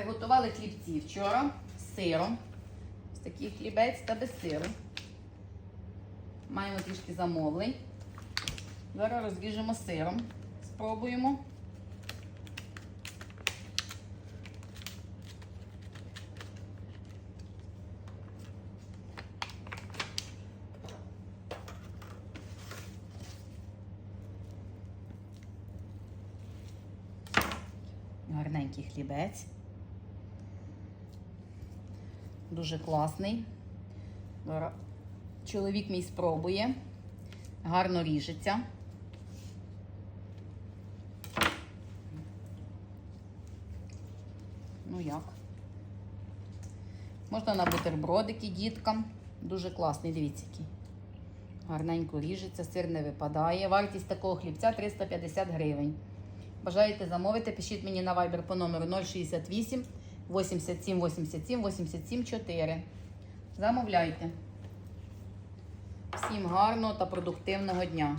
Приготували хлібці вчора з сиром. Ось такий хлібець та без сиру. Маємо трішки замовлень. Зараз розріжемо сиром. Спробуємо. Гарненький хлібець. Дуже класний. Чоловік мій спробує. Гарно ріжеться. Ну як? Можна на бутербродики діткам. Дуже класний, дивіться який. Гарненько ріжеться, сир не випадає. Вартість такого хлібця 350 гривень. Бажаєте замовити, пишіть мені на Viber по номеру 068 87 87 87 4. Замовляйте. Всім гарного та продуктивного дня!